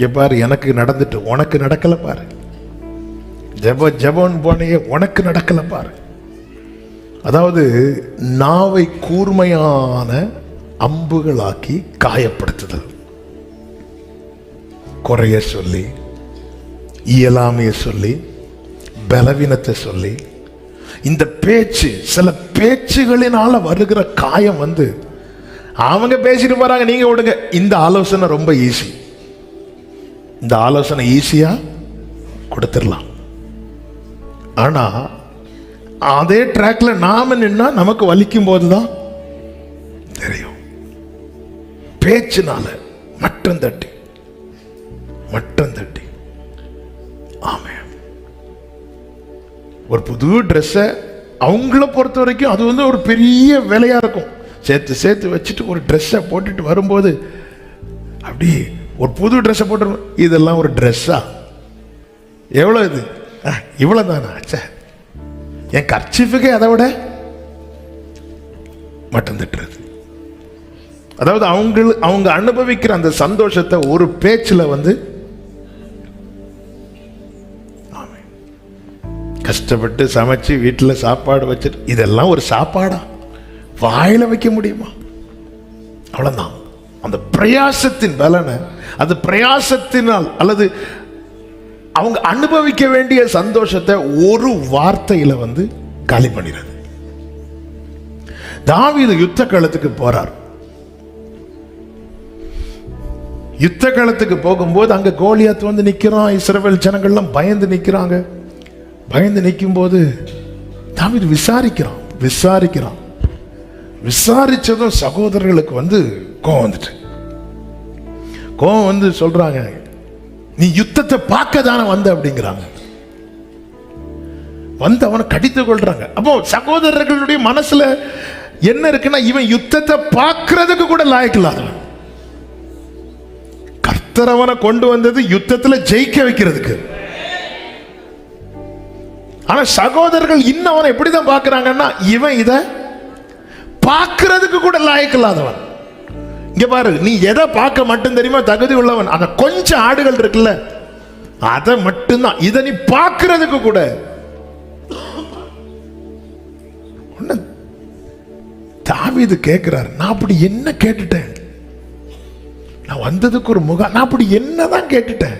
இங்கே பாரு எனக்கு நடந்துட்டு உனக்கு நடக்கலை பாரு. ஜப ஜெபம் போனையே உனக்கு நடக்கலை பாரு. அதாவது நாவை கூர்மையான அம்புகளாக்கி காயப்படுத்துதல். குறைய சொல்லி இயலாமையை சொல்லி பலவீனத்தை சொல்லி இந்த பேச்சு சில பேச்சுகளினால வருகிற காயம் வந்து அவங்க பேசிட்டு போறாங்க நீங்க விடுங்க. இந்த ஆலோசனை ரொம்ப ஈஸி இந்த ஆலோசனை ஈஸியாக கொடுத்துடலாம். ஆனால் அதே ட்ராக்ல நாம நின்னா நமக்கு வலிக்கும் போதுதான் தெரியும். பேச்சினால மட்டம் தட்டி மட்டம் தட்டி. ஆமே ஒரு புது ட்ரெஸ்ஸை அவங்கள பொறுத்த வரைக்கும் அது வந்து ஒரு பெரிய விலையா இருக்கும். சேர்த்து சேர்த்து வச்சுட்டு ஒரு ட்ரெஸ்ஸை போட்டுட்டு வரும்போது அப்படி ஒரு புது ட்ரெஸ்ஸை போட்டு இதெல்லாம் ஒரு ட்ரெஸ்ஸா எவ்வளோ இது? இவ்வளோ தானா ச்சே. என் கர்ச்சிஃபுக்கே அதை விட மட்டம் தட்டுறது அதாவது அவங்க அவங்க அனுபவிக்கிற அந்த சந்தோஷத்தை ஒரு பேச்சில் வந்து கஷ்டப்பட்டு சமைச்சு வீட்டில் சாப்பாடு வச்சுட்டு இதெல்லாம் ஒரு சாப்பாடா? வாயில வைக்க முடியுமா? அவ்வளோதான் அந்த பிரயாசத்தின் பலனை அந்த பிரயாசத்தினால் அல்லது அவங்க அனுபவிக்க வேண்டிய சந்தோஷத்தை ஒரு வார்த்தையில் வந்து காலி பண்ணிடுறது. தாவீது யுத்த களத்துக்கு போறார். யுத்த களத்துக்கு போகும்போது அங்க கோலியாத்து வந்து நிற்கிறான் இஸ்ரவேல் ஜனங்கள்லாம் பயந்து நிற்கிறாங்க பயந்து நிற்கும் போது தாவீது விசாரிக்கிறான் விசாரிக்கிறான். விசாரிச்சதும் சகோதரர்களுக்கு வந்து கோவம் வந்துட்டு. கோவம் வந்து சொல்றாங்க நீ யுத்தத்தை பார்க்க தானே வந்த? அப்படிங்கிறாங்க. வந்து அவனை கடித்து கொள்றாங்க. அப்போ சகோதரர்களுடைய மனசுல என்ன இருக்குன்னா இவன் யுத்தத்தை பார்க்கறதுக்கு கூட லாயக்கில்லாத கர்த்தர் அவனை கொண்டு வந்தது யுத்தத்துல ஜெயிக்க வைக்கிறதுக்கு. ஆனா சகோதரர்கள் இன்னும் அவனை எப்படிதான் பார்க்கறாங்கன்னா இவன் இதை பார்க்கறதுக்கு கூட லாயக்கில்லாதவன் இங்க பாரு நீ எதை பார்க்க மட்டும் தெரியுமா? தகுதி உள்ளவன். அந்த கொஞ்சம் ஆடுகள் இருக்குல்ல அதை மட்டும்தான். இதை நீ பார்க்கறதுக்கு கூட. ஒண்ணு தாவீது கேட்கிறார் நான் அப்படி என்ன கேட்டுட்டேன்? நான் வந்ததுக்கு ஒரு முகம் நான் அப்படி என்னதான் கேட்டுட்டேன்?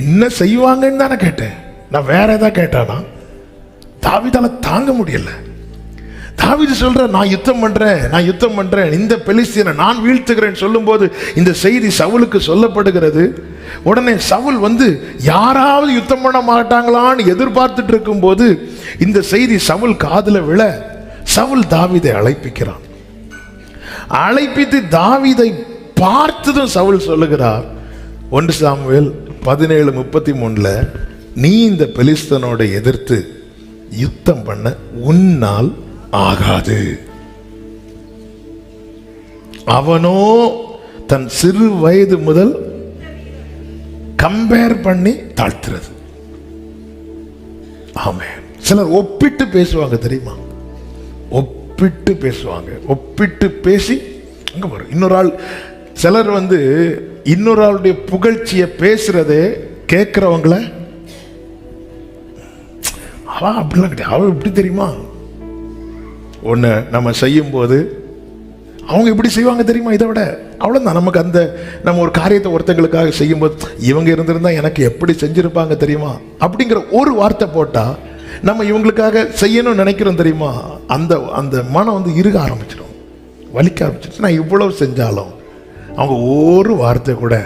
என்ன செய்வாங்கன்னு தானே கேட்டேன். நான் வேற ஏதாவது கேட்டானா? தாவிதால தாங்க முடியல. தாவிது சொல்ற நான் யுத்தம் பண்றேன் நான் யுத்தம் பண்றேன். இந்த பெலிஸ்தீனை நான் வீழ்த்துகிறேன் சொல்லும்போது இந்த செய்தி சவுலுக்கு சொல்லப்படுகிறது. உடனே சவுல் வந்து யாராவது யுத்தம் பண்ண மாட்டாங்களான்னு எதிர்பார்த்துட்டு இருக்கும்போது இந்த செய்தி சவுல் காதில் விழ சவுல் தாவீதை அழைப்பிக்கிறான். அழைப்பித்து தாவிதை பார்த்ததும் சவுல் சொல்லுகிறார் ஒன்று சாமுவேல் பதினேழு முப்பத்தி மூணில் நீ இந்த பெலிஸ்தனோட எதிர்த்து யுத்தம் பண்ண உன்னால் ஆகாது. அவனோ தன் சிறு வயது முதல் கம்பேர் பண்ணி தாழ்த்துறது. ஆமே சிலர் ஒப்பிட்டு பேசுவாங்க தெரியுமா? ஒப்பிட்டு பேசுவாங்க. ஒப்பிட்டு பேசி அங்க வரும் இன்னொரு ஆள் சிலர் வந்து இன்னொரு ஆளுடைய புகழ்ச்சியை பேசுறதே கேட்கிறவங்கள அவன் அப்படிலாம் கிடையாது. அவன் எப்படி தெரியுமா? ஒன்று நம்ம செய்யும்போது அவங்க எப்படி செய்வாங்க தெரியுமா? இதை விட அவ்வளோதான் நமக்கு அந்த நம்ம ஒரு காரியத்தை ஒருத்தங்களுக்காக செய்யும்போது இவங்க இருந்திருந்தால் எனக்கு எப்படி செஞ்சுருப்பாங்க தெரியுமா? அப்படிங்கிற ஒரு வார்த்தை போட்டால் நம்ம இவங்களுக்காக செய்யணும்னு நினைக்கிறோம் தெரியுமா? அந்த அந்த மனம் வந்து இருக ஆரம்பிச்சிடும். வலிக்க ஆரம்பிச்சிருச்சு நான் இவ்வளவு செஞ்சாலும் அவங்க ஒரு வார்த்தை கூட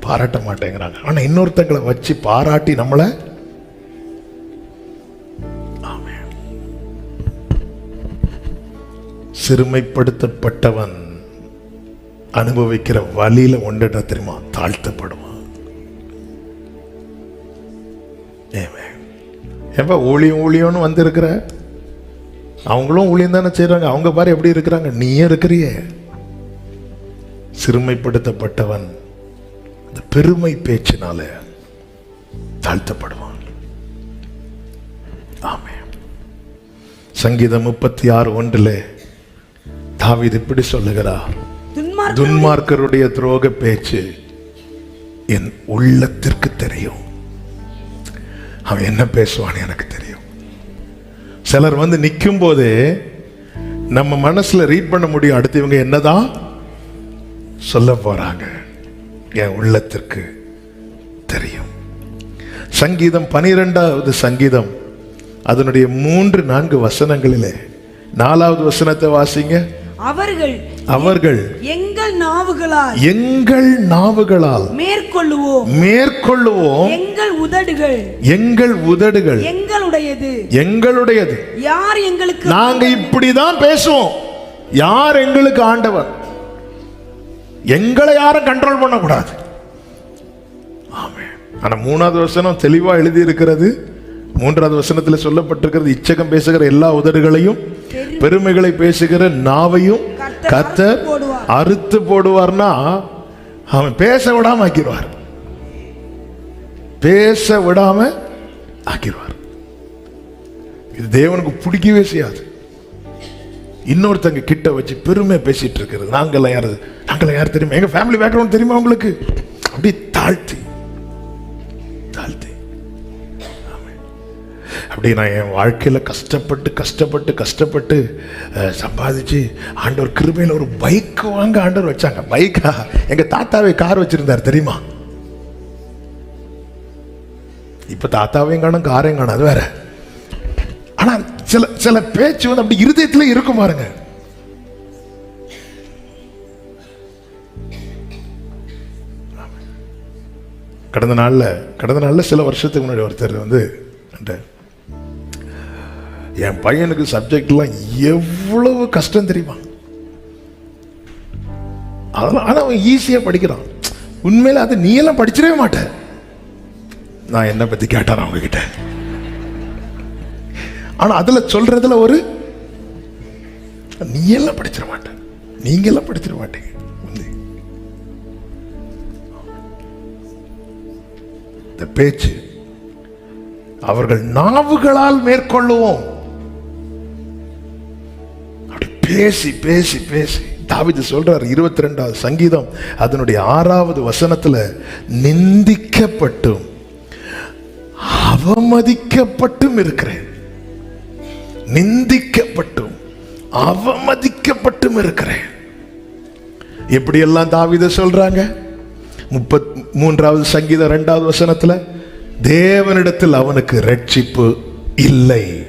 பாராட்ட மாட்டேங்கிறாங்க. ஆனால் இன்னொருத்தங்களை வச்சு பாராட்டி நம்மளை சிறுமைப்படுத்தப்பட்டவன் அனுபவிக்கிற வழியில ஒன்றுட தெரியுமா? தாழ்த்தப்படுவான். Amen. ஏப்பா ஊழியம் ஊழியம்னு வந்திருக்கிற? அவங்களும் ஊழியம் தானே செய்கிறாங்க அவங்க பாரு எப்படி இருக்கிறாங்க. நீயே இருக்கிறியே. சிறுமைப்படுத்தப்பட்டவன் அந்த பெருமை பேச்சினால தாழ்த்தப்படுவான். ஆமே சங்கீதம் முப்பத்தி ஆறு ஒன்றிலே தாவீது இப்படி சொல்லுகிறார் துன்மார்க்க துன்மார்க்கருடைய துரோக பேச்சு என் உள்ளத்திற்கு தெரியும். அவன் என்ன பேசுவான்னு எனக்கு தெரியும். சிலர் வந்து நிற்கும் போதே நம்ம மனசுல ரீட் பண்ண முடியும் அடுத்து இவங்க என்னதான் சொல்ல போறாங்க. என் உள்ளத்திற்கு தெரியும். சங்கீதம் பனிரெண்டாவது சங்கீதம் அதனுடைய மூன்று நான்கு வசனங்களிலே நாலாவது வசனத்தை வாசிங்க. அவர்கள் அவர்கள் எங்கள் நாவுகளால் எங்கள் நாவுகளால் மேற்கொள்ளுவோம். மேற்கொள்ளுவோம். எங்கள் உதடுகள் எங்கள் உதடுகள் எங்களுடையது. எங்களுடையது. யார் எங்களுக்கு நாங்க இப்படிதான் பேசுவோம். யார் எங்களுக்கு ஆண்டவர்? எங்களை யாரும் கண்ட்ரோல் பண்ணக்கூடாது. ஆமென். ஆனா மூணாவது வசனம் தெளிவா எழுதி இருக்கிறது மூன்றாவது வசனத்தில் சொல்லப்பட்டிருக்கிறது இச்சகம் பேசுகிற எல்லா உதடுகளையும் பெருமைகளை பேசுகிற நாவையும் கர்த்தர் அறுத்து போடுவார். அறுத்து போடுவார்னா அவன் பேச விடாம ஆக்கிடுவார். பேச விடாம ஆக்கிடுவார். இது தேவனுக்கு பிடிக்கவே செய்யாது. இன்னொருத்தங்க கிட்ட வச்சு பெருமை பேசிட்டு இருக்கிறது. நாங்கெல்லாம் யாரு? நாங்கெல்லாம் யார் தெரியுமா? எங்க ஃபேமிலி பேக்ரவுண்ட் தெரியுமா உங்களுக்கு? அப்படி தாழ்த்தி. அப்படி நான் என் வாழ்க்கையில் கஷ்டப்பட்டு கஷ்டப்பட்டு கஷ்டப்பட்டு சம்பாதிச்சு ஆண்டவர் கிருமையில் ஒரு பைக் வாங்க ஆண்டவர் வச்சாங்க. பைக்கா எங்கள் தாத்தாவே கார் வச்சுருந்தார் தெரியுமா? இப்போ தாத்தாவையும் காணும் காரையும் காணும் அது வேற. ஆனால் சில சில பேச்சு வந்து அப்படி இருதயத்தில் இருக்கும் பாருங்க. கடந்த நாளில் கடந்த நாளில் சில வருஷத்துக்கு முன்னாடி ஒருத்தர் வந்து என் பையனுக்கு சப்ஜெக்ட்லாம் எவ்வளவு கஷ்டம் தெரியுமா? அதெல்லாம் ஆனால் அவன் ஈஸியாக படிக்கிறான். உண்மையில் அது நீ எல்லாம் படிச்சிடவே மாட்ட நான் என்னை பற்றி கேட்டான் அவங்க கிட்ட அதில் சொல்கிறதுல சொல்றதுல ஒரு நீ எல்லாம் படிச்சிட மாட்ட நீங்கெல்லாம் படிச்சிட மாட்டீங்க. இந்த பேச்சு அவர்கள் நாவுகளால் மேற்கொள்ளுவோம். பேசி பேசி பேசி. தாவிது சொல்றார் இருபத்தி ரெண்டாவது சங்கீதம் அதனுடைய ஆறாவது வசனத்துல நிந்திக்கப்பட்டும் அவமதிக்கப்பட்டும் இருக்கிறேன். நிந்திக்கப்பட்டும் அவமதிக்கப்பட்டும் இருக்கிறேன். எப்படியெல்லாம் தாவித சொல்றாங்க? முப்பத் மூன்றாவது சங்கீதம் ரெண்டாவது வசனத்துல தேவனிடத்தில் அவனுக்கு ரட்சிப்பு இல்லை.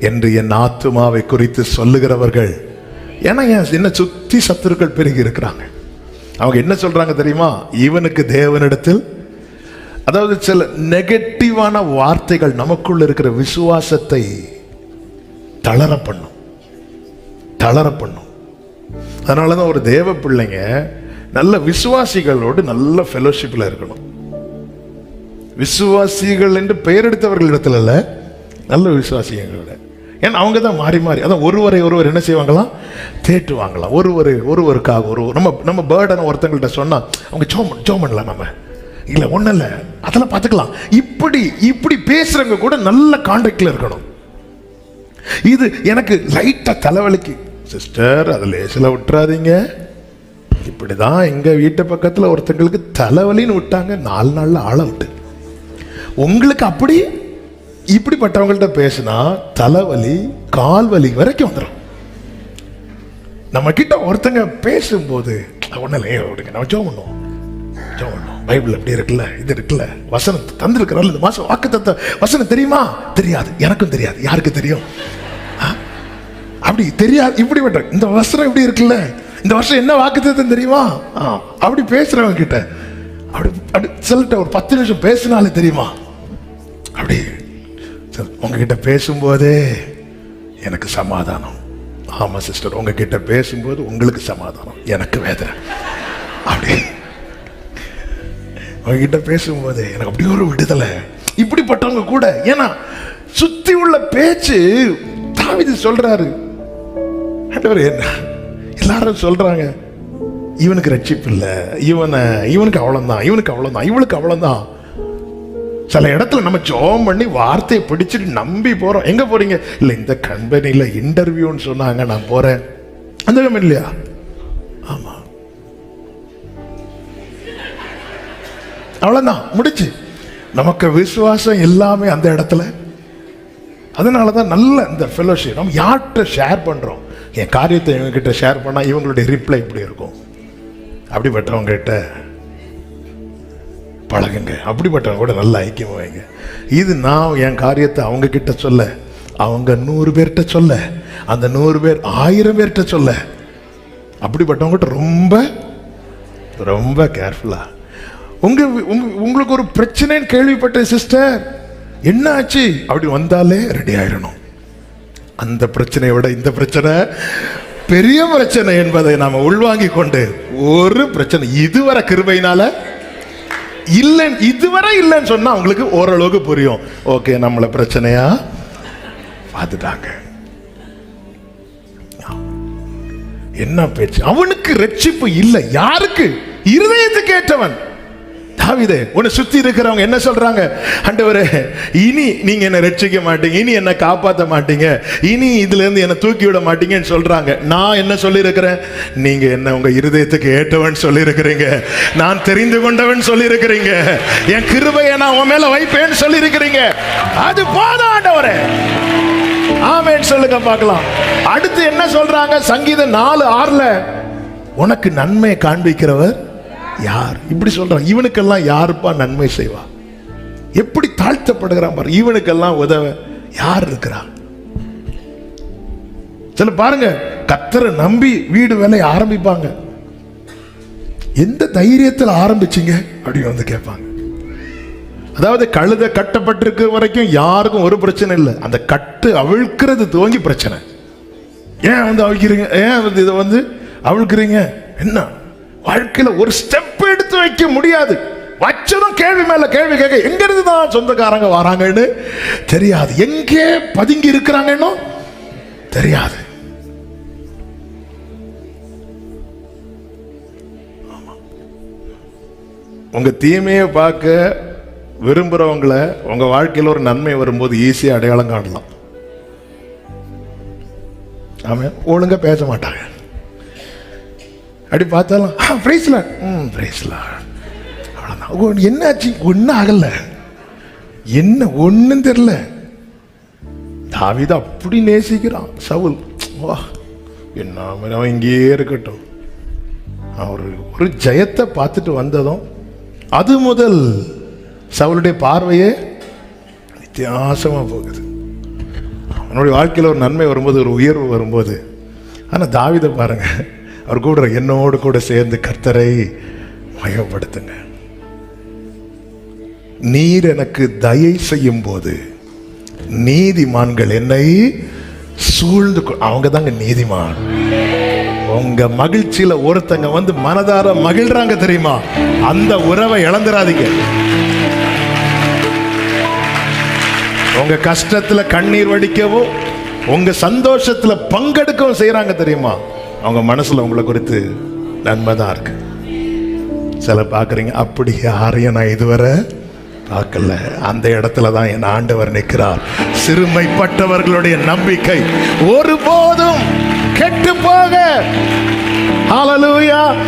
என்று என் ஆத்துமாவை குறித்து சொல்லுகிறவர்கள். ஏன்னா என் என்ன சுத்தி சத்துருக்கள் பெருகி இருக்கிறாங்க. அவங்க என்ன சொல்றாங்க தெரியுமா? இவனுக்கு தேவனிடத்தில் அதாவது சில நெகட்டிவான வார்த்தைகள் நமக்குள்ள இருக்கிற விசுவாசத்தை தளர பண்ணும் தளர பண்ணும் அதனால தான் ஒரு தேவ பிள்ளைங்க நல்ல விசுவாசிகளோடு நல்ல ஃபெலோஷிப்பில் இருக்கணும். விசுவாசிகள் என்று பெயர் எடுத்தவர்கள் இடத்துல இல்ல நல்ல விசுவாசிகளோட ஏன்னா அவங்க தான் மாறி மாறி அதான் ஒருவரை ஒருவர் என்ன செய்வாங்களாம் தேட்டுவாங்களாம் ஒருவர் ஒருவருக்காக ஒரு நம்ம நம்ம பேர்டனை ஒருத்தங்கள்ட்ட சொன்னால் அவங்க ஜோமன் பண்ணலாம் நம்ம. இல்லை ஒன்றும் இல்லை அதெல்லாம் பார்த்துக்கலாம். இப்படி இப்படி பேசுகிறவங்க கூட நல்ல கான்டாக்ட்ல இருக்கணும். இது எனக்கு லைட்டாக தலைவலிக்கு. சிஸ்டர் அதில் லேசில் விட்டுறாதீங்க. இப்படிதான் எங்கள் வீட்டு பக்கத்தில் ஒருத்தங்களுக்கு தலைவலின்னு விட்டாங்க. நாலு நாளில் ஆளை விட்டு. உங்களுக்கு அப்படி இப்படிப்பட்டவங்கள்ட்ட பேசினா தலைவலி கால் வலி வரைக்கும் வந்துடும் நம்ம கிட்ட ஒருத்தங்க பேசும்போது ஒன்றும் இல்லை விடுங்க நம்ம ஜோ பண்ணுவோம். ஜோ பண்ணுவோம். பைபிள் அப்படி இருக்குல்ல இது இருக்குல்ல வசனம் தந்திருக்கிறாள் இந்த மாசம் வாக்கு தத்த வசனம் தெரியுமா? தெரியாது. எனக்கும் தெரியாது. யாருக்கு தெரியும்? ஆ? அப்படி தெரியாது. இப்படி பண்ற இந்த வசனம் இப்படி இருக்குல்ல இந்த வருஷம் என்ன வாக்குத்தத்தம் தெரியுமா? அப்படி பேசுறவங்க கிட்ட அப்படி அப்படி சொல்லிட்ட ஒரு பத்து நிமிஷம் பேசினாலே தெரியுமா? அப்படி சிஸ்டர் உங்ககிட்ட பேசும்போதே எனக்கு சமாதானம். ஆமாம் சிஸ்டர் உங்ககிட்ட பேசும்போது உங்களுக்கு சமாதானம். எனக்கு வேதனை. அப்படி. உங்ககிட்ட பேசும்போது எனக்கு அப்படி ஒரு விடுதலை. இப்படிப்பட்டவங்க கூட ஏன்னா சுத்தி உள்ள பேச்சு தாவிது சொல்றாரு. என்ன? எல்லாரும் சொல்றாங்க இவனுக்கு ரட்சிப்பு இல்லை. இவனை இவனுக்கு அவ்வளோதான் இவனுக்கு அவ்வளோதான் இவளுக்கு அவ்வளோதான் சில இடத்துல நம்ம ஜோம் பண்ணி வார்த்தையை பிடிச்சிட்டு நம்பி போகிறோம் எங்கே போகிறீங்க இல்லை இந்த கம்பெனியில் இன்டர்வியூன்னு சொன்னாங்க நான் போகிறேன் அந்த கம்பெனி இல்லையா? ஆமாம் அவ்வளோதான் முடிச்சு நமக்கு விசுவாசம் எல்லாமே அந்த இடத்துல. அதனால தான் நல்ல இந்த ஃபெலோஷிப் நம்ம யார்கிட்ட ஷேர் பண்ணுறோம் என் காரியத்தை இவங்ககிட்ட ஷேர் பண்ணால் இவங்களுடைய ரிப்ளை இப்படி இருக்கும். அப்படிப்பட்டவங்ககிட்ட பழகுங்க. அப்படிப்பட்டவங்க கூட நல்ல ஐக்கியம் வைங்க. இது நான் என் காரியத்தை அவங்க கிட்ட சொல்ல அவங்க நூறு பேர்கிட்ட சொல்ல அந்த நூறு பேர் ஆயிரம் பேர்கிட்ட சொல்ல. அப்படிப்பட்டவங்ககிட்ட ரொம்ப ரொம்ப கேர்ஃபுல்லா உங்க உங்களுக்கு ஒரு பிரச்சனைன்னு கேள்விப்பட்ட சிஸ்டர் என்ன ஆச்சு? அப்படி வந்தாலே ரெடி ஆயிடணும் அந்த பிரச்சனையை விட இந்த பிரச்சனை பெரிய பிரச்சனை என்பதை நாம உள்வாங்கி கொண்டு ஒரு பிரச்சனை இதுவரை கிருபையினால இல்லைன்னு இதுவரை இல்லைன்னு சொன்னா அவங்களுக்கு ஓரளவுக்கு புரியும். ஓகே நம்மளை பிரச்சனையா? பார்த்துட்டாங்க என்ன பேச்சு? அவனுக்கு ரட்சிப்பு இல்லை. யாருக்கு? இருதயத்துக்கு ஏற்றவன் தாவிதே உன்னை சுத்தி இருக்கிறவங்க என்ன சொல்றாங்க? ஆண்டவரே இனி நீங்க என்ன ரட்சிக்க மாட்டீங்க இனி என்ன காப்பாற்ற மாட்டீங்க இனி இதுல இருந்து என்ன தூக்கி விட மாட்டீங்கன்னு சொல்றாங்க. நான் என்ன சொல்லியிருக்கிறேன்? நீங்க என்ன உங்க இருதயத்துக்கு ஏற்றவன் சொல்லியிருக்கிறீங்க? நான் தெரிந்து கொண்டவன் சொல்லியிருக்கிறீங்க. என் கிருபையை நான் உன் மேல வைப்பேன்னு சொல்லியிருக்கிறீங்க. அது போதும் ஆண்டவரே. ஆமென் சொல்லுங்க பார்க்கலாம். அடுத்து என்ன சொல்றாங்க? சங்கீதம் நாலு ஆறுல உனக்கு நன்மை காண்பிக்கிறவர் யார்? இப்படி சொல்றான். இவனுக்கெல்லாம் யாருப்பா நன்மை செய்வா? எப்படி தாழ்த்தப்படுகிறான் பாரு. இவனுக்கெல்லாம் உதவ யார் இருக்கிறா? சில பாருங்க கத்தரை நம்பி வீடு வேலையை ஆரம்பிப்பாங்க. எந்த தைரியத்தில் ஆரம்பிச்சீங்க? அப்படின்னு வந்து கேட்பாங்க. அதாவது கழுத கட்டப்பட்டிருக்க வரைக்கும் யாருக்கும் ஒரு பிரச்சனை இல்லை. அந்த கட்டு அவிழ்க்கிறது துவங்கி பிரச்சனை. ஏன் வந்து அவிக்கிறீங்க ஏன் வந்து இதை வந்து அவிழ்க்கிறீங்க? என்ன? வாழ்க்கையில ஒரு ஸ்டெப் எடுத்து வைக்க முடியாது. வச்சதும் கேள்வி மேல கேள்வி கேட்க எங்க இருந்து தான் சொந்தக்காரங்க வராங்கன்னு? தெரியாது. எங்கே பதுங்கி இருக்கிறாங்கன்னு தெரியாது. உங்க தீமையை பார்க்க விரும்புறவங்கள உங்க வாழ்க்கையில் ஒரு நன்மை வரும்போது ஈஸியாக அடையாளம் காணலாம். ஆமாம் ஒழுங்கா பேச மாட்டாங்க. அப்படி பார்த்தாலும் ஆ பிரைஸ்லாம் ம் பிரைஸ்லாம் அவ்வளோதான் உங்க- என்னாச்சு? ஒன்றும் ஆகலை. என்ன ஒன்றும் தெரில தாவித அப்படி நேசிக்கிறான். சவுல் வா. என்ன மாதிரி அவன் இங்கேயே இருக்கட்டும். அவர் ஒரு ஜெயத்தை பார்த்துட்டு வந்ததும் அது முதல் சவுளுடைய பார்வையே வித்தியாசமாக போகுது. அவனுடைய வாழ்க்கையில் ஒரு நன்மை வரும்போது ஒரு உயர்வு வரும்போது. ஆனால் தாவிதை பாருங்கள் அவர் கூட என்னோடு கூட சேர்ந்து கர்த்தரை மயப்படுத்துங்க. நீர் எனக்கு தயை செய்யும் போது நீதிமான்கள் என்னை சூழ்ந்து கொ- அவங்க தாங்க நீதிமான். உங்க மகிழ்ச்சியில ஒருத்தங்க வந்து மனதார மகிழ்றாங்க தெரியுமா? அந்த உறவை இழந்துராதீங்க உங்க கஷ்டத்துல கண்ணீர் வடிக்கவும் உங்க சந்தோஷத்துல பங்கெடுக்கவும் செய்யறாங்க தெரியுமா? அவங்க மனசில் உங்களை குறித்து நன்மை தான் இருக்கு. சில பார்க்குறீங்க அப்படி யாரையும் நான் இதுவரை பார்க்கல. அந்த இடத்துல தான் என் ஆண்டவர் நிற்கிறார். சிறுமைப்பட்டவர்களுடைய நம்பிக்கை ஒருபோதும் கெட்டு போக. ஹalleluya